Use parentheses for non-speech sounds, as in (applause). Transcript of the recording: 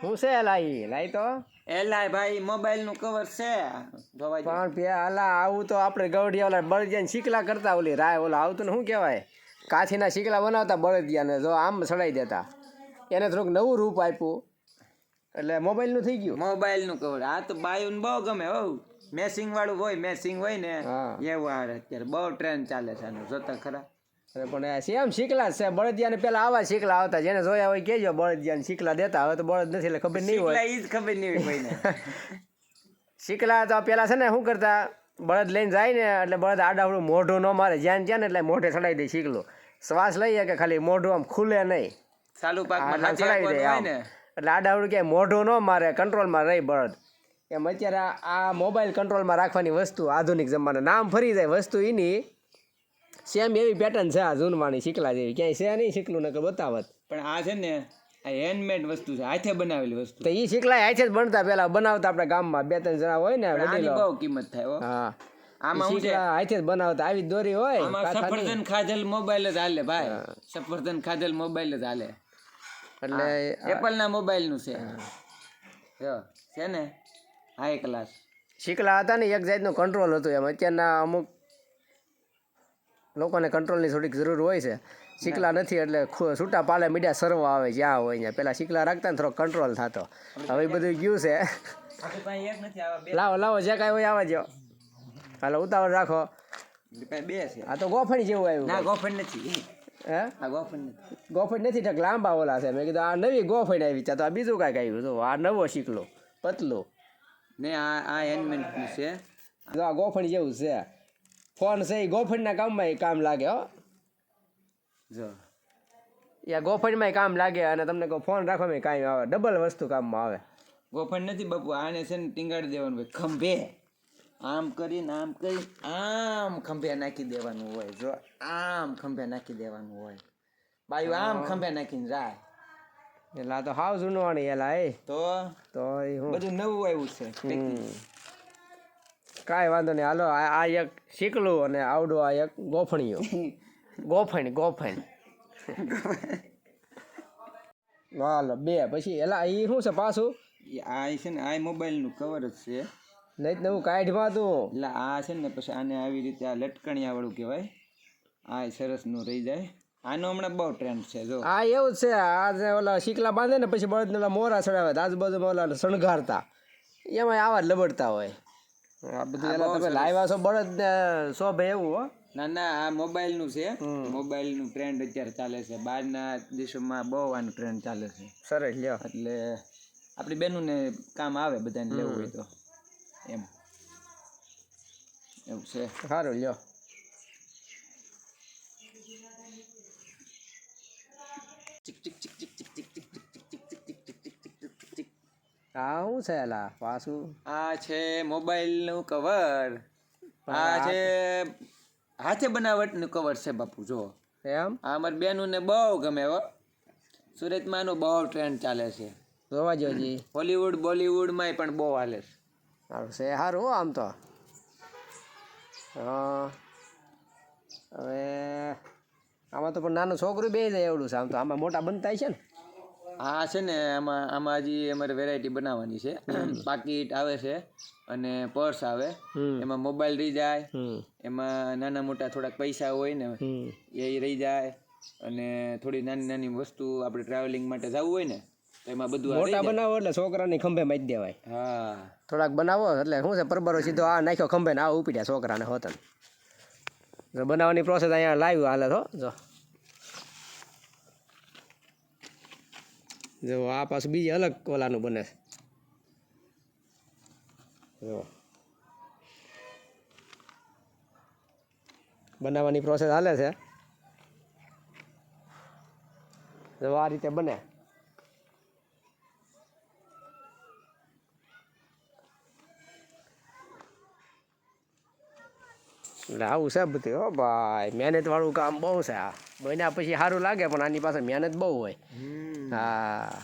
શું છે લાઈ લાઈ તો. એલાય ભાઈ મોબાઈલનું કવર છે. જોવા પણ પે અલા આવું તો આપણે ગવડિયા ઓલા બળદિયાને શીકલા કરતા ઓલી રાય ઓલા આવતું ને શું કહેવાય? કાથીના શીકલા બનાવતા બળદિયાને જો આમ સડાઈ દેતા. એને થોડુંક નવું રૂપ આપ્યું. એટલે મોબાઈલનું થઈ ગયું. મોબાઈલનું કવર આ તો બાયું બહુ ગમે હો. મેસિંગ વાળું હોય મેસિંગ હોય ને હા. એવું આવે અત્યારે બહુ ટ્રેન્ડ ચાલે છે આનું. જોતા ખરા. અરે પણ સેમ શીખલા છે. બળદિયાને પેલા આવા શીખલા આવતા જેને જોયા હોય કેજો બળદિયાને શીખલા દેતા હવે તો બળદ નથી એટલે ખબર નહીં હોય. શીખલા ઈ જ ખબર નહીં હોય કોઈને. (laughs) શીકલા તો પેલા છે ને શું કરતા બળદ લઈને જાય ને એટલે બળદ આડાવડું મોઢું ન મારે. જ્યાં જ્યાં ને એટલે મોઢે ચડાવી દે શીકલો શ્વાસ લઈએ કે ખાલી મોઢું આમ ખુલે નહીં. ચાલુ પાકમાં ચડાવી દે આમ. એટલે આડાવડું ક્યાંય મોઢું ન મારે કંટ્રોલમાં રહી બળદ. એમ અત્યારે આ- આ મોબાઈલ કંટ્રોલમાં રાખવાની વસ્તુ આધુનિક જમાના નામ ફરી જાય વસ્તુ એની સેમ એવી પેટર્ન છે આ જૂનવાણી શીકલા જેવી. ક્યાંય છે નહીં શીકલું નકર બતાવત. પણ આ છે ને આ હેન્ડમેડ વસ્તુ છે. હાથે બનાવેલી વસ્તુ. તો એ શીકલા હાથે જ બનતા પેલા બનાવતા આપણા ગામમાં. બે ત્રણ જણા હોય ને આની બહુ કિંમત થાય હો. હા. આમાં ઈ છે હાથે જ બનાવતા. આવી દોરી હોય આમાં. સફરજન ખાધેલ મોબાઈલ જ હાલે ભાઈ. સફરજન ખાધેલ મોબાઈલ જ હાલે. એટલે એપલ ના મોબાઈલનું છે. જો છે ને? હાઈ ક્લાસ શીકલા હતા ને એક જાતનું કંટ્રોલ હતું એમ. અત્યારના અમુક લોકોને કંટ્રોલની થોડીક જરૂર હોય છે. શીકલા નથી એટલે છૂટા પાલે મીડિયા સર્વ આવે જ્યાં હોય ત્યાં. પેલા શીકલા રાખતા ને થોડો કંટ્રોલ થતો. હવે બધું ગયું છે. આપણી પાસે એક નથી આવા બે. લાવો લાવો જે કાંઈ હોય આવવા જો હાલો ઉતાવળ રાખો. બે છે. આ તો ગોફણી જેવું આવ્યું ના ગોફણ નથી હે? આ ગોફણ નથી. ઠક લાંબા ઓલા છે. મેં કીધું આ નવી ગોફણ આવી ત્યાં તો આ બીજું કાંઈક આવ્યું તો આ નવો શીકલો પતલો. ને આ આ એનમેન્ટ છે. આ ગોફણ જેવું છે. ફોન છે એ ગોફણના કામમાં એ કામ લાગે હો. જો. યા ગોફણમાં કામ લાગે અને તમને કહો ફોન રાખવામાં કાંઈ આવે. ડબલ વસ્તુ કામમાં આવે. ગોફણ નથી બાપુ આને છે ને ટીંગાડી દેવાનું ભાઈ ખંભે. આમ કરીને આમ કરી આમ ખંભે નાખી દેવાનું હોય જો. આમ ખંભે નાખી દેવાનું હોય. બાયું આમ ખંભે નાખીને જાય એટલે આ તો હાવ જૂનવાણી એલા એ. તો? તો એ બધું નવું આવ્યું છે. કાંઈ વાંધો નહીં. હાલો આ એક શીકલું અને આવડું આ એક ગોફણીઓ (laughs) ગોફણ ગોફણ. (laughs) હાલો બે. પછી એલા એ શું છે પાછું? આ છે ને આ મોબાઈલનું કવર જ છે. નહીં તો નવું કાઢમાં તું એટલે આ છે ને પછી આને આવી રીતે આ લટકણિયા વાળું કહેવાય. આ સરસનું રહી જાય. આનો હમણાં બહુ ટ્રેન્ડ છે જો. આ એવું છે. આ જે ઓલા શીકલા બાંધે ને પછી બળદને ઓલા મોરા ચડાવે. આજુબાજુમાં ઓલા શણગારતા. એમાં આવા લબડતા હોય. આ બધું એલા તમે લાવ્યા છો બળદ શોભે એવું હો. ના ના આ મોબાઈલનું છે. મોબાઈલનું ટ્રેન્ડ અત્યારે ચાલે છે. બહારના દેશોમાં બહુ આનું ટ્રેન્ડ ચાલે છે. સરસ લ્યો. એટલે આપણી બેનુંને કામ આવે બધાને લેવું હોય તો. એમ. એવું છે. સારું લ્યો. આ શું છે લા પાછું? આ છે મોબાઈલનું કવર આ છે હાથે બનાવટનું કવર છે બાપુ જો. એમ? આ અમારી બેનુંને બહુ ગમે હો. સુરતમાં આનું બહુ ટ્રેન્ડ ચાલે છે. જોવા જોજી હોલીવુડ બોલીવુડમાંય પણ બહુ હાલે છે. સારું છે સારું હો આમ તો. હા. હવે આમાં તો પણ નાનું છોકરું બે જાય એવડું છે આમ તો આમાં મોટા બનતા છે ને. આ છે ને આમાં આમાં હજી અમારે વેરાયટી બનાવવાની છે. પાકીટ આવે છે અને પર્સ આવે. એમાં મોબાઈલ રહી જાય. એમાં નાના મોટા થોડાક પૈસા હોય ને એ રહી જાય. અને થોડી નાની નાની વસ્તુ આપણે ટ્રાવેલિંગ માટે જવું હોય ને એમાં બધું મોટા બનાવો એટલે છોકરાને ખંભે મારી દેવાય. હા. થોડાક બનાવો એટલે શું છે પરબરો સીધો આ નાખ્યો ખંભે ને આ ઉપડ્યા છોકરાને હોતન. બનાવવાની પ્રોસેસ અહીંયા લાવ્યું હાલે તો જો. જો, આ પાછું બીજી અલગ ઓલાનું બને જો. બનાવવાની પ્રોસેસ હાલે છે. જો, આ રીતે બને. એટલે આવું છે બધું, હો ભાઈ. મહેનત વાળું કામ બહુ છે આ. બન્યા પછી સારું લાગે પણ આની પાસે મહેનત બહુ હોય. હા.